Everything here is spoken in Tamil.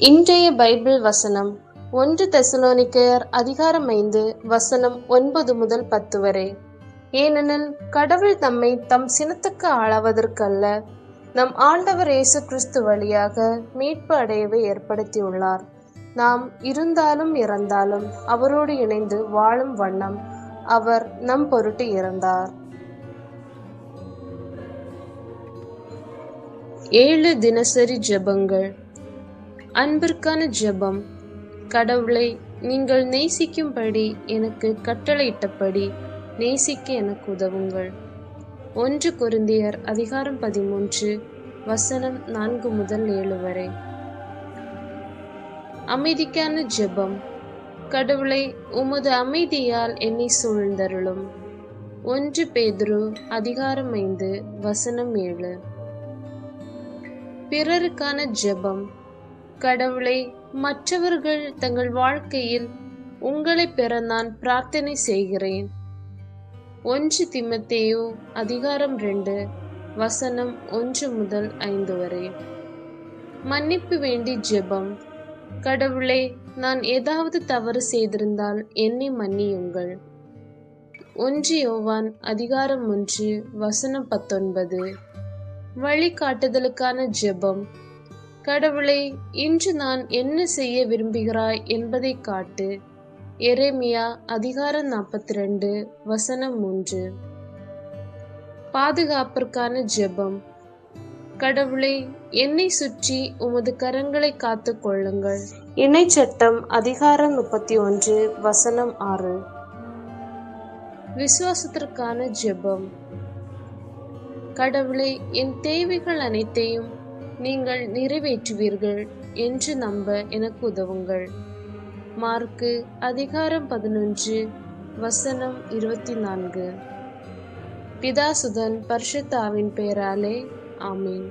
இன்றைய பைபிள் வசனம் ஒன்று தெசலோனிக்கையர் அதிகாரம் ஐந்து வசனம் ஒன்பது முதல் பத்து வரை. ஏனெனில் கடவுள் தம்மை தம் சினத்துக்கு ஆளாவதற்கல்ல நம் ஆண்டவர் இயேசு கிறிஸ்து வழியாக மீட்பு அடையவே ஏற்படுத்தியுள்ளார். நாம் இருந்தாலும் இறந்தாலும் அவரோடு இணைந்து வாழும் வண்ணம் அவர் நம் பொருட்டு இறந்தார். ஏழு தினசரி ஜெபங்கள். அன்பிற்கான ஜெபம். கடவுளை நீங்கள் நேசிக்கும்படி எனக்கு கட்டளையிட்டபடி நேசிக்க எனக்கு உதவுங்கள். ஒன்று குருந்தியர் அதிகாரம் பதிமூன்று வசனம் நான்கு முதல் ஏழு வரை. அமைதிக்கான ஜெபம். கடவுளை உமது அமைதியால் என்னை சூழ்ந்தருளும். ஒன்று பேதுரு அதிகாரம் ஐந்து வசனம் ஏழு. பிறருக்கான ஜெபம். கடவுளை மற்றவர்கள் தங்கள் வாழ்க்கையில் உங்களை பெற நான் பிரார்த்தனை செய்கிறேன். ஒன்று திமத்தேயு அதிகாரம் ரெண்டு வசனம் ஒன்று முதல் ஐந்து வரை. மன்னிப்பு வேண்டி ஜெபம். கடவுளே நான் ஏதாவது தவறு செய்திருந்தால் என்னை மன்னியுங்கள். ஒன்று யோவான் அதிகாரம் ஒன்று வசனம் பத்தொன்பது. வழிகாட்டுதலுக்கான ஜெபம். கடவுளே இன்று நான் என்ன செய்ய விரும்புகிறாய் என்பதை காட்டு. எரேமியா அதிகாரம் நாற்பத்தி ரெண்டு வசனம் மூன்று பாதுகாப்பிற்கான ஜெபம். கடவுளை என்னை சுற்றி உமது கரங்களை காத்து கொள்ளுங்கள். இணை சட்டம் அதிகாரம் முப்பத்தி ஒன்று வசனம் ஆறு. விசுவாசத்திற்கான ஜெபம். கடவுளை என் தேவைகள் அனைத்தையும் நீங்கள் நிறைவேற்றுவீர்கள் என்று நம்ப எனக்கு உதவுங்கள். மார்க்கு அதிகாரம் பதினொன்று வசனம் இருபத்தி நான்கு பிதாசுதன் பர்ஷத்தாவின் பெயராலே ஆமீன்.